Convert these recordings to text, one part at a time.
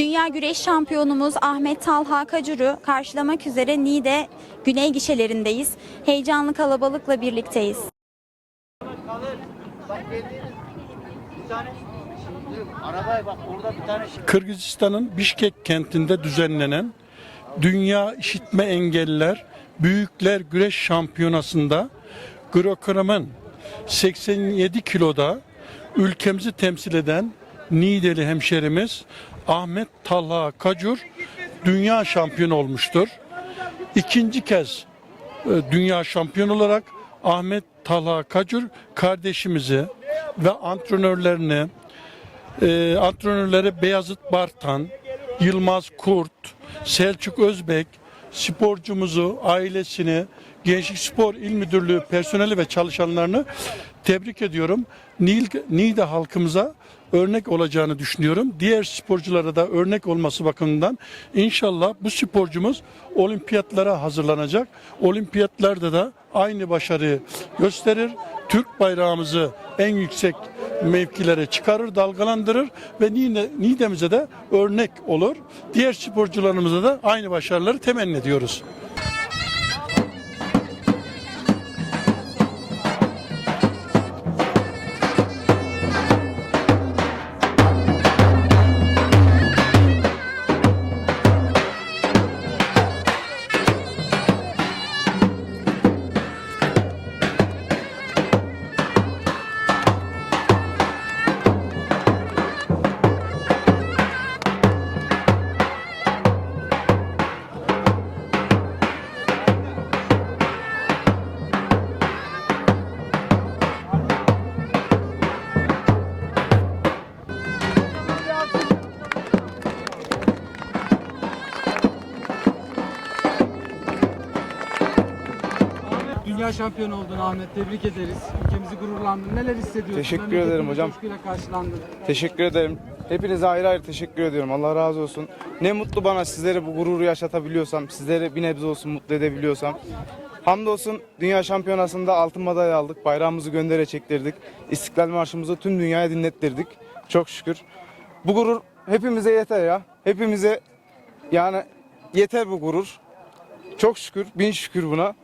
Dünya güreş şampiyonumuz Ahmet Talha Kacur'u karşılamak üzere Niğde Güney gişelerindeyiz. Heyecanlı kalabalıkla birlikteyiz. Kırgızistan'ın Bişkek kentinde düzenlenen Dünya İşitme Engelliler Büyükler Güreş Şampiyonası'nda Grokram'ın 87 kiloda ülkemizi temsil eden Niğdeli hemşerimiz Ahmet Talha Kacur dünya şampiyonu olmuştur. İkinci kez e, dünya şampiyon olarak Ahmet Talha Kacur kardeşimizi ve antrenörlerini e, antrenörleri Beyazıt Bartan, Yılmaz Kurt, Selçuk Özbek, sporcumuzu, ailesini, Gençlik Spor İl Müdürlüğü personeli ve çalışanlarını tebrik ediyorum. Niğde halkımıza örnek olacağını düşünüyorum. Diğer sporculara da örnek olması bakımından inşallah bu sporcumuz olimpiyatlara hazırlanacak. Olimpiyatlarda da aynı başarıyı gösterir. Türk bayrağımızı en yüksek mevkilere çıkarır, dalgalandırır ve Niğde, Niğde'mize de örnek olur. Diğer sporcularımıza da aynı başarıları temenni ediyoruz. Dünya şampiyonu oldun Ahmet. Tebrik ederiz. Ülkemizi gururlandın. Neler hissediyorsun? Teşekkür Memleketin ederim hocam. Coşkuyla karşılandın. Teşekkür ederim. Hepinize ayrı ayrı teşekkür ediyorum. Allah razı olsun. Ne mutlu bana sizlere bu gururu yaşatabiliyorsam, sizlere bir nebze olsun mutlu edebiliyorsam. Hamdolsun Dünya Şampiyonası'nda altın madalya aldık. Bayrağımızı göndere çektirdik. İstiklal Marşımızı tüm dünyaya dinlettirdik. Çok şükür. Bu gurur hepimize yeter ya. Hepimize yani yeter bu gurur. Çok şükür, bin şükür buna.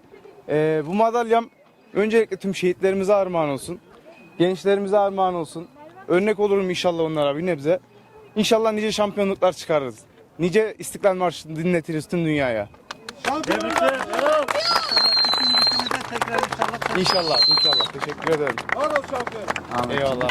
Ee, bu madalyam öncelikle tüm şehitlerimize armağan olsun. Gençlerimize armağan olsun. Örnek olurum inşallah onlara bir nebze. İnşallah nice şampiyonluklar çıkarırız. Nice İstiklal Marşı'nı dinletiriz tüm dünyaya. İnşallah, inşallah. Teşekkür ederim. Eyvallah.